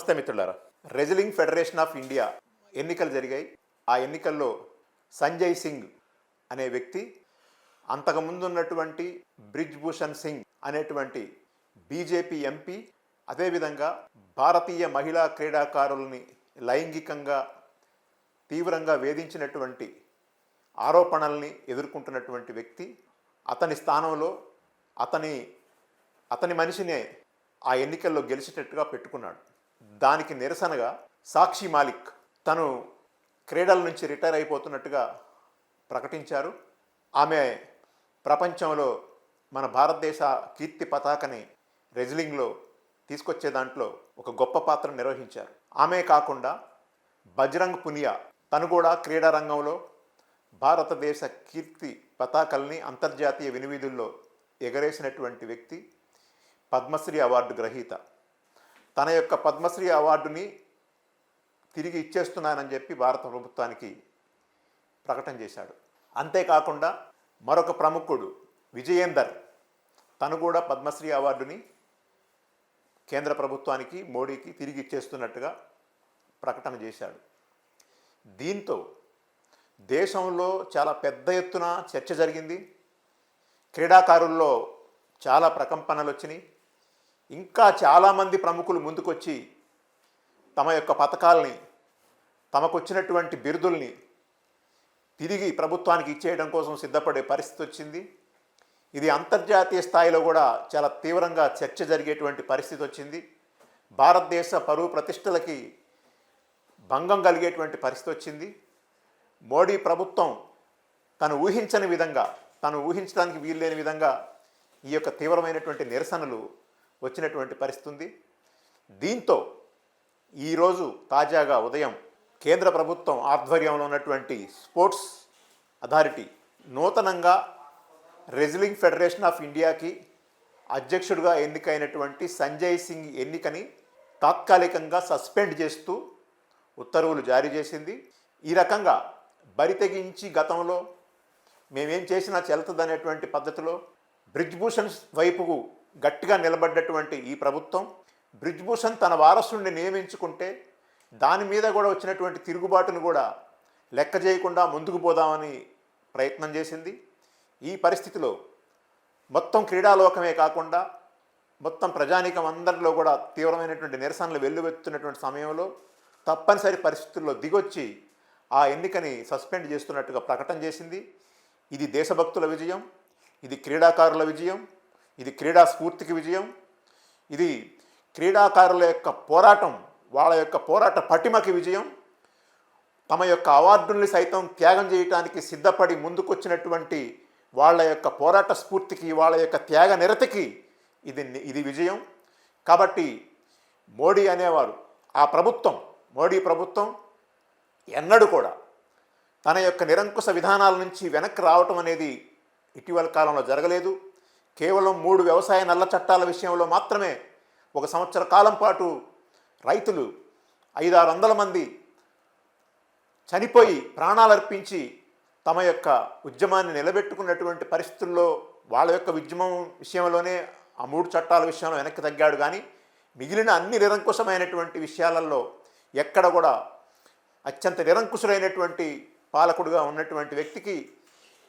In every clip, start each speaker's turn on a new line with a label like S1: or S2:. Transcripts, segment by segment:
S1: నమస్తే మిత్రులారా. Wrestling federation of India ఎన్నికలు జరిగాయి. ఆ ఎన్నికల్లో సంజయ్ సింగ్ అనే వ్యక్తి అంతకుముందు ఉన్నటువంటి బ్రిజ్ భూషణ్ సింగ్ అనేటువంటి బీజేపీ ఎంపీ అదేవిధంగా భారతీయ మహిళా క్రీడాకారుల్ని లైంగికంగా తీవ్రంగా వేధించినటువంటి ఆరోపణల్ని ఎదుర్కొంటున్నటువంటి వ్యక్తి అతని స్థానంలో అతని అతని మనిషినే ఆ ఎన్నికల్లో గెలిచేటట్టుగా పెట్టుకున్నాడు. దానికి నిరసనగా సాక్షి మాలిక్ తను క్రీడల నుంచి రిటైర్ అయిపోతున్నట్టుగా ప్రకటించారు. ఆమె ప్రపంచంలో మన భారతదేశ కీర్తి పతాకని రెజ్లింగ్లో తీసుకొచ్చే దాంట్లో ఒక గొప్ప పాత్ర నిర్వహించారు. ఆమె కాకుండా బజరంగ్ పునియా తను కూడా క్రీడా రంగంలో భారతదేశ కీర్తి పతాకల్ని అంతర్జాతీయ వినివీధుల్లో ఎగరేసినటువంటి వ్యక్తి పద్మశ్రీ అవార్డు గ్రహీత. తన యొక్క పద్మశ్రీ అవార్డుని తిరిగి ఇచ్చేస్తున్నానని చెప్పి భారత ప్రభుత్వానికి ప్రకటన చేశాడు. అంతేకాకుండా మరొక ప్రముఖుడు విజయేందర్ తను కూడా పద్మశ్రీ అవార్డుని కేంద్ర ప్రభుత్వానికి మోడీకి తిరిగి ఇచ్చేస్తున్నట్టుగా ప్రకటన చేశాడు. దీంతో దేశంలో చాలా పెద్ద ఎత్తున చర్చ జరిగింది. క్రీడాకారుల్లో చాలా ప్రకంపనలు వచ్చినాయి. ఇంకా చాలామంది ప్రముఖులు ముందుకొచ్చి తమ యొక్క పథకాలని తమకు వచ్చినటువంటి బిరుదుల్ని తిరిగి ప్రభుత్వానికి ఇచ్చేయడం కోసం సిద్ధపడే పరిస్థితి వచ్చింది. ఇది అంతర్జాతీయ స్థాయిలో కూడా చాలా తీవ్రంగా చర్చ జరిగేటువంటి పరిస్థితి వచ్చింది. భారతదేశ పరువు ప్రతిష్టలకి భంగం కలిగేటువంటి పరిస్థితి వచ్చింది. మోడీ ప్రభుత్వం తను ఊహించని విధంగా తను ఊహించడానికి వీల్లేని విధంగా ఈ యొక్క తీవ్రమైనటువంటి నిరసనలు వచ్చినటువంటి పరిస్థితి ఉంది దీంతో ఈరోజు తాజాగా ఉదయం కేంద్ర ప్రభుత్వం ఆధ్వర్యంలో ఉన్నటువంటి స్పోర్ట్స్ అథారిటీ నూతనంగా రెజ్లింగ్ ఫెడరేషన్ ఆఫ్ ఇండియాకి అధ్యక్షుడిగా ఎన్నికైనటువంటి సంజయ్ సింగ్ ఎన్నికని తాత్కాలికంగా సస్పెండ్ చేస్తూ ఉత్తర్వులు జారీ చేసింది. ఈ రకంగా బరి తెగించి గతంలో మేమేం చేసినా చెల్తదనేటువంటి పద్ధతిలో బ్రిజ్భూషణ్ వైపుకు గట్టిగా నిలబడ్డటువంటి ఈ ప్రభుత్వం బ్రిజ్భూషణ్ తన వారసుడిని నియమించుకుంటే దాని మీద కూడా వచ్చినటువంటి తిరుగుబాటును కూడా లెక్క చేయకుండా ముందుకు పోదామని ప్రయత్నం చేసింది. ఈ పరిస్థితిలో మొత్తం క్రీడాలోకమే కాకుండా మొత్తం ప్రజానీకం అందరిలో కూడా తీవ్రమైనటువంటి నిరసనలు వెల్లువెత్తున్నటువంటి సమయంలో తప్పనిసరి పరిస్థితుల్లో దిగొచ్చి ఆ ఎన్నికని సస్పెండ్ చేస్తున్నట్టుగా ప్రకటన చేసింది. ఇది దేశభక్తుల విజయం ఇది క్రీడాకారుల విజయం ఇది క్రీడా స్ఫూర్తికి విజయం. ఇది క్రీడాకారుల యొక్క పోరాటం వాళ్ళ యొక్క పోరాట పటిమకి విజయం. తమ యొక్క అవార్డుల్ని సైతం త్యాగం చేయటానికి సిద్ధపడి ముందుకొచ్చినటువంటి వాళ్ళ యొక్క పోరాట స్ఫూర్తికి వాళ్ళ యొక్క త్యాగ నిరతికి ఇది ఇది విజయం. కాబట్టి మోడీ అనేవారు ఆ ప్రభుత్వం మోడీ ప్రభుత్వం ఎన్నడూ కూడా తన యొక్క నిరంకుశ విధానాల నుంచి వెనక్కి రావటం అనేది ఇటీవల కాలంలో జరగలేదు. కేవలం మూడు వ్యవసాయ నల్ల చట్టాల విషయంలో మాత్రమే ఒక సంవత్సర కాలం పాటు రైతులు ఐదారు వందల మంది చనిపోయి ప్రాణాలు అర్పించి తమ యొక్క ఉద్యమాన్ని నిలబెట్టుకున్నటువంటి పరిస్థితుల్లో వాళ్ళ యొక్క ఉద్యమం విషయంలోనే ఆ మూడు చట్టాల విషయంలో వెనక్కి తగ్గాడు. కానీ మిగిలిన అన్ని నిరంకుశమైనటువంటి విషయాలలో ఎక్కడ కూడా అత్యంత నిరంకుశులైనటువంటి పాలకుడుగా ఉన్నటువంటి వ్యక్తికి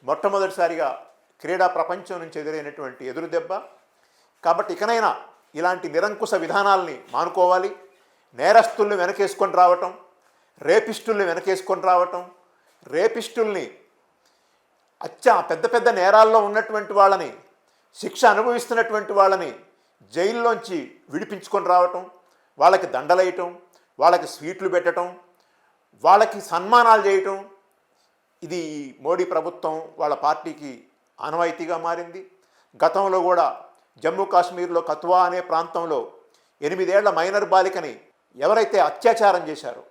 S1: మొట్టమొదటిసారిగా క్రీడా ప్రపంచం నుంచి ఎదురైనటువంటి ఎదురు దెబ్బ. కాబట్టి ఇకనైనా ఇలాంటి నిరంకుశ విధానాల్ని మానుకోవాలి. నేరస్తుల్ని వెనకేసుకొని రావటం రేపిస్టుల్ని వెనకేసుకొని రావటం రేపిస్టుల్ని అచ్చా పెద్ద పెద్ద నేరాల్లో ఉన్నటువంటి వాళ్ళని శిక్ష అనుభవిస్తున్నటువంటి వాళ్ళని జైల్లోంచి విడిపించుకొని రావటం వాళ్ళకి దండలేయటం వాళ్ళకి స్వీట్లు పెట్టడం వాళ్ళకి సన్మానాలు చేయటం ఇది మోడీ ప్రభుత్వం వాళ్ళ పార్టీకి ఆనవాయితీగా మారింది. గతంలో కూడా జమ్మూ కాశ్మీర్లో కత్వా అనే ప్రాంతంలో ఎనిమిదేళ్ళ మైనర్ బాలికని ఎవరైతే అత్యాచారం చేశారో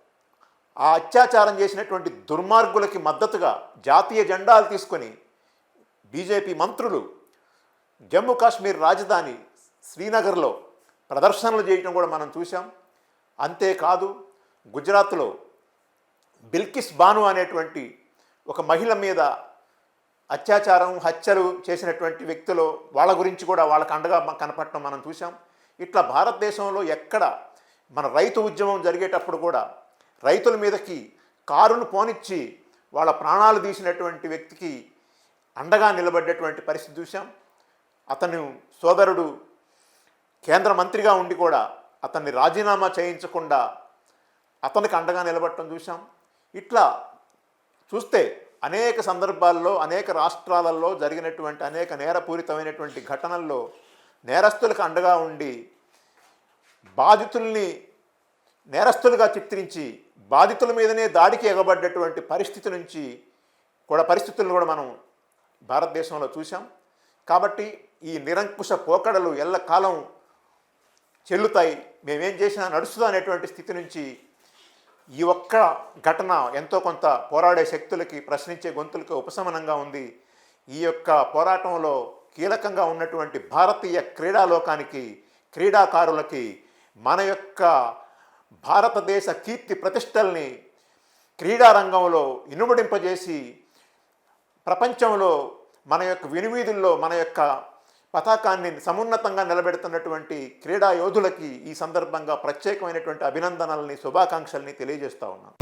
S1: ఆ అత్యాచారం చేసినటువంటి దుర్మార్గులకి మద్దతుగా జాతీయ జెండాలు తీసుకొని బీజేపీ మంత్రులు జమ్మూ కాశ్మీర్ రాజధాని శ్రీనగర్లో ప్రదర్శనలు చేయడం కూడా మనం చూసాం అంతేకాదు గుజరాత్లో బిల్కిస్ బాను అనేటువంటి ఒక మహిళ మీద అత్యాచారం హత్యలు చేసినటువంటి వ్యక్తులు వాళ్ళ గురించి కూడా వాళ్ళకి అండగా కనపడటం మనం చూసాం ఇట్లా భారతదేశంలో ఎక్కడ మన రైతు ఉద్యమం జరిగేటప్పుడు కూడా రైతుల మీదకి కారును పోనిచ్చి వాళ్ళ ప్రాణాలు తీసినటువంటి వ్యక్తికి అండగా నిలబడ్డటువంటి పరిస్థితి చూసాం అతను సోదరుడు కేంద్ర మంత్రిగా ఉండి కూడా అతన్ని రాజీనామా చేయించకుండా అతనికి అండగా నిలబడటం చూసాం ఇట్లా చూస్తే అనేక సందర్భాల్లో అనేక రాష్ట్రాలలో జరిగినటువంటి అనేక నేరపూరితమైనటువంటి ఘటనల్లో నేరస్తులకు అండగా ఉండి బాధితుల్ని నేరస్తులుగా చిత్రించి బాధితుల మీదనే దాడికి ఎగబడ్డటువంటి పరిస్థితి నుంచి కూడా పరిస్థితులను కూడా మనం భారతదేశంలో చూసాం కాబట్టి ఈ నిరంకుశ పోకడలు ఎల్లకాలం చెల్లుతాయి. మేమేం చేసినా నడుస్తుందా అనేటువంటి స్థితి నుంచి ఈ ఒక్క ఘటన ఎంతో కొంత పోరాడే శక్తులకి ప్రశ్నించే గొంతులకి ఉపశమనంగా ఉంది. ఈ యొక్క పోరాటంలో కీలకంగా ఉన్నటువంటి భారతీయ క్రీడాలోకానికి క్రీడాకారులకి మన యొక్క భారతదేశ కీర్తి ప్రతిష్టల్ని క్రీడా రంగంలో ఇనుమడింపజేసి ప్రపంచంలో మన యొక్క వినువీధుల్లో మన యొక్క పతాకాన్ని సమున్నతంగా నిలబెడుతున్నటువంటి క్రీడా యోధులకి ఈ సందర్భంగా ప్రత్యేకమైనటువంటి అభినందనల్ని శుభాకాంక్షల్ని తెలియజేస్తూ ఉన్నాను